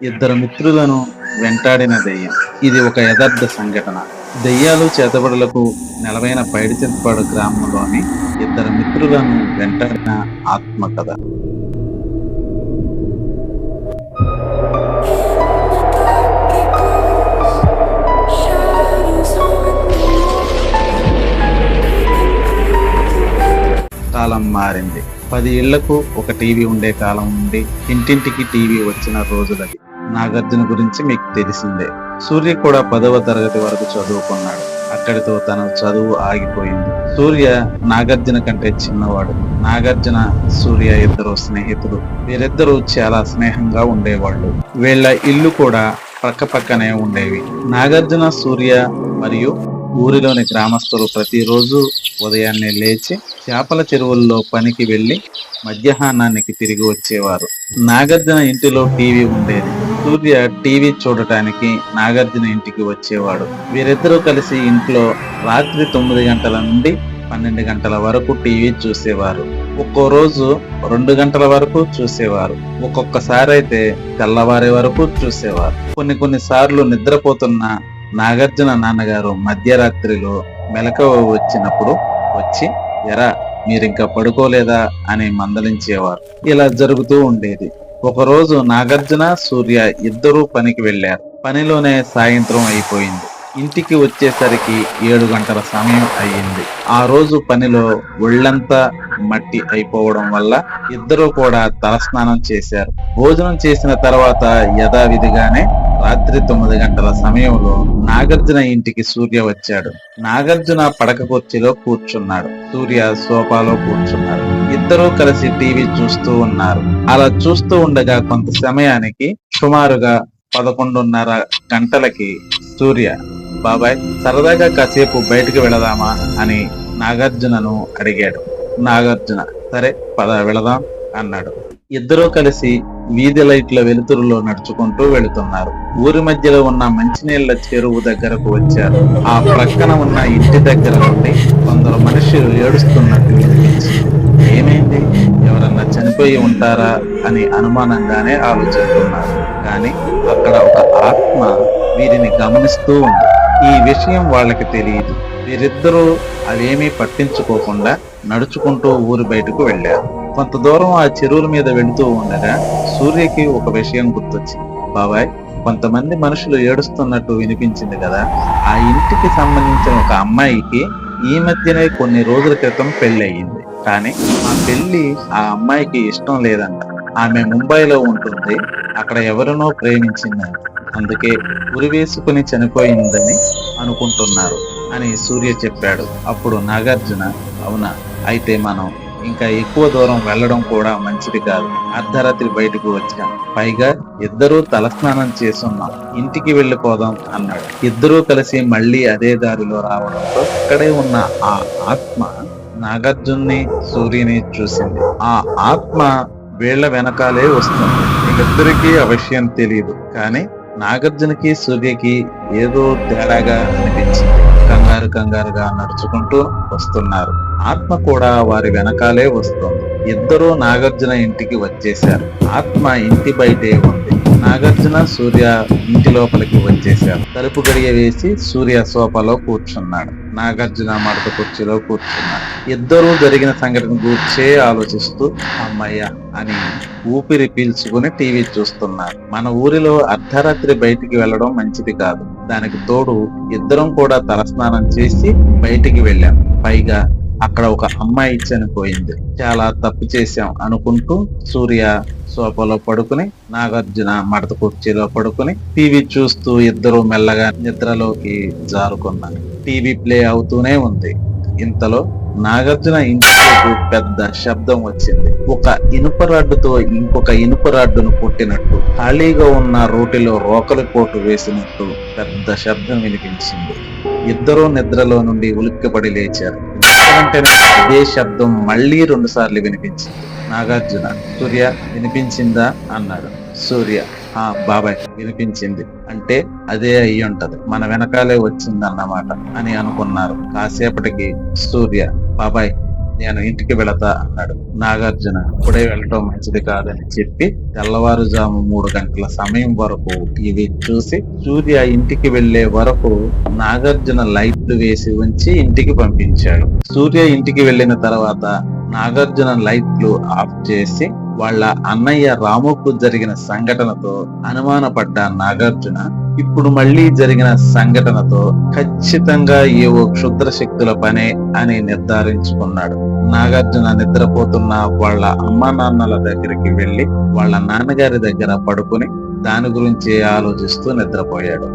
ఇద్దరు మిత్రులను వెంటాడిన దెయ్యం. ఇది ఒక యథార్థ సంఘటన. దెయ్యాలు చేతబడులకు నెలవైన పైడిచెత్తపాడు గ్రామంలోని ఇద్దరు మిత్రులను వెంటాడిన ఆత్మకథ. కాలం మారింది. పది ఇళ్ళకు ఒక టీవీ ఉండే కాలం నుండి ఇంటింటికి టీవీ వచ్చిన రోజులది నాగార్జున గురించి మీకు తెలిసిందే. సూర్య కూడా పదవ తరగతి వరకు చదువుకున్నాడు. అక్కడితో తన చదువు ఆగిపోయింది. సూర్య నాగార్జున కంటే చిన్నవాడు. నాగార్జున సూర్య ఇద్దరు స్నేహితులు. వీరిద్దరూ చాలా స్నేహంగా ఉండేవాళ్ళు. వీళ్ళ ఇల్లు కూడా పక్క పక్కనే ఉండేవి. నాగార్జున సూర్య మరియు ఊరిలోని గ్రామస్తులు ప్రతిరోజు ఉదయాన్నే లేచి చేపల చెరువుల్లో పనికి వెళ్ళి మధ్యాహ్నానికి తిరిగి వచ్చేవారు. నాగార్జున ఇంటిలో టీవీ ఉండేది. సూర్య టీవీ చూడటానికి నాగార్జున ఇంటికి వచ్చేవాడు. వీరిద్దరూ కలిసి ఇంట్లో రాత్రి తొమ్మిది గంటల నుండి పన్నెండు గంటల వరకు టీవీ చూసేవారు. ఒక్కో రోజు రెండు గంటల వరకు చూసేవారు. ఒక్కొక్కసారి అయితే తెల్లవారే వరకు చూసేవారు. కొన్ని కొన్ని సార్లు నిద్రపోతున్న నాగార్జున నాన్నగారు మధ్యరాత్రిలో మెలకువ వచ్చినప్పుడు వచ్చి ఎరా మీరింకా పడుకోలేదా? అని మందలించేవారు. ఇలా జరుగుతూ ఉండేది. ఒకరోజు నాగార్జున సూర్య ఇద్దరూ పనికి వెళ్ళారు పనిలోనే సాయంత్రం అయిపోయింది. ఇంటికి వచ్చేసరికి ఏడు గంటల సమయం అయ్యింది. ఆ రోజు పనిలో ఒళ్ళంతా మట్టి అయిపోవడం వల్ల ఇద్దరూ కూడా తలస్నానం చేశారు. భోజనం చేసిన తర్వాత యథావిధిగానే రాత్రి తొమ్మిది గంటల సమయంలో నాగార్జున ఇంటికి సూర్య వచ్చాడు. నాగార్జున పడక కుర్చీలో కూర్చున్నాడు. సూర్య సోఫాలో కూర్చున్నాడు. ఇద్దరూ కలిసి టీవీ చూస్తూ ఉన్నారు. అలా చూస్తూ ఉండగా కొంత సమయానికి సుమారుగా పదకొండున్నర గంటలకి సూర్య బాబాయ్ సరదాగా కాసేపు బయటికి వెళదామా? అని నాగార్జునను అడిగాడు. నాగార్జున సరే పద వెళదాం అన్నాడు. ఇద్దరూ కలిసి వీధి లైట్ల వెలుతురులో నడుచుకుంటూ వెళుతున్నారు. ఊరి మధ్యలో ఉన్న మంచినీళ్ళ చెరువు దగ్గరకు వచ్చారు. ఆ ప్రక్కన ఉన్న ఇంటి దగ్గర నుండి కొందరు మనుషులు ఏడుస్తున్నట్టు వినిపించింది. ఏమైంది? ఎవరన్నా చనిపోయి ఉంటారా అని అనుమానంగానే ఆలోచిస్తున్నారు. కానీ అక్కడ ఒక ఆత్మ వీరిని గమనిస్తూ ఉంది. ఈ విషయం వాళ్ళకి తెలియదు. వీరిద్దరూ అదేమీ పట్టించుకోకుండా నడుచుకుంటూ ఊరి బయటకు వెళ్ళారు. కొంత దూరం ఆ చెరువుల మీద వెళుతూ ఉండగా సూర్యకి ఒక విషయం గుర్తొచ్చింది. బాబాయ్ కొంతమంది మనుషులు ఏడుస్తున్నట్టు వినిపించింది కదా. ఆ ఇంటికి సంబంధించిన ఒక అమ్మాయికి ఈ మధ్యనే కొన్ని రోజుల క్రితం పెళ్ళయింది. కానీ ఆ పెళ్ళి ఆ అమ్మాయికి ఇష్టం లేదంట. ఆమె ముంబైలో ఉంటుంది. అక్కడ ఎవరినో ప్రేమించిందంట. అందుకే ఉరివేసుకుని చనిపోయిందని అనుకుంటున్నారు అని సూర్య చెప్పాడు. అప్పుడు నాగార్జున అవునా? అయితే మనం ఇంకా ఎక్కువ దూరం వెళ్ళడం కూడా మంచిది కాదు. అర్ధరాత్రి బయటకు వచ్చాం. పైగా ఇద్దరూ తలస్నానం చేసున్నాం. ఇంటికి వెళ్ళిపోదాం అన్నాడు. ఇద్దరూ కలిసి మళ్ళీ అదే దారిలో రావడంతో అక్కడే ఉన్న ఆ ఆత్మ నాగార్జున్ని సూర్యని చూసింది. ఆ ఆత్మ వీళ్ళ వెనకాలే వస్తుంది. వీళ్ళిద్దరికీ ఆ విషయం తెలియదు కానీ నాగార్జునకి సూర్యకి ఏదో తేడాగా అనిపించింది. కంగారు కంగారుగా నడుచుకుంటూ వస్తున్నారు. ఆత్మ కూడా వారి వెనకాలే వస్తుంది. ఇద్దరూ నాగార్జున ఇంటికి వచ్చేశారు. ఆత్మ ఇంటి బయటే ఉంది. నాగార్జున సూర్య ఇంటి లోపలికి వచ్చేశారు. తలుపు గడియ వేసి సూర్య సోఫాలో కూర్చున్నాడు. నాగార్జున మడత కుర్చీలో కూర్చున్నాడు. ఇద్దరూ జరిగిన సంఘటన గూర్చే ఆలోచిస్తూ అమ్మయ్య అని ఊపిరి పీల్చుకుని టీవీ చూస్తున్నారు. మన ఊరిలో అర్ధరాత్రి బయటికి వెళ్ళడం మంచిది కాదు. దానికి తోడు ఇద్దరం కూడా తలస్నానం చేసి బయటికి వెళ్ళాం. పైగా అక్కడ ఒక అమ్మాయి చనిపోయింది. చాలా తప్పు చేశాం అనుకుంటూ సూర్య సోఫాలో పడుకుని నాగార్జున మడత కుర్చీలో పడుకుని టీవీ చూస్తూ ఇద్దరు మెల్లగా నిద్రలోకి జారుకున్నారు. టీవీ ప్లే అవుతూనే ఉంది. ఇంతలో నాగార్జున ఇంటికి పెద్ద శబ్దం వచ్చింది. ఒక ఇనుప రాడ్డుతో ఇంకొక ఇనుప రాడ్డును కొట్టినట్టు ఖాళీగా ఉన్న రోటిలో రోకలి కోటు వేసినట్టు పెద్ద శబ్దం వినిపించింది. ఇద్దరూ నిద్రలో నుండి ఉలిక్కిపడి లేచారు. వెంటనే అదే శబ్దం మళ్ళీ రెండు సార్లు వినిపించింది. నాగార్జున సూర్య వినిపించిందా? అన్నాడు సూర్య ఆ బాబాయ్ వినిపించింది. అంటే అదే అయ్యి ఉంటది మన వెనకాలే వచ్చిందన్నమాట అని అనుకున్నారు. కాసేపటికి సూర్య బాబాయ్ నేను ఇంటికి వెళతా అన్నాడు. నాగార్జున ఇప్పుడే వెళ్ళటం మంచిది కాదని చెప్పి తెల్లవారుజాము మూడు గంటల సమయం వరకు టీవీ చూసి సూర్య ఇంటికి వెళ్ళే వరకు నాగార్జున లైట్లు వేసి ఉంచి ఇంటికి పంపించాడు. సూర్య ఇంటికి వెళ్ళిన తర్వాత నాగార్జున లైట్లు ఆఫ్ చేసి వాళ్ళ అన్నయ్య రాముకు జరిగిన సంఘటనతో అనుమానపడ్డ నాగార్జున ఇప్పుడు మళ్ళీ జరిగిన సంఘటనతో ఖచ్చితంగా ఏవో క్షుద్ర శక్తుల పనే అని నిర్ధారించుకున్నాడు. నాగార్జున నిద్రపోతున్న వాళ్ళ అమ్మా నాన్నల దగ్గరికి వెళ్ళి వాళ్ళ నాన్నగారి దగ్గర పడుకుని దాని గురించి ఆలోచిస్తూ నిద్రపోయాడు.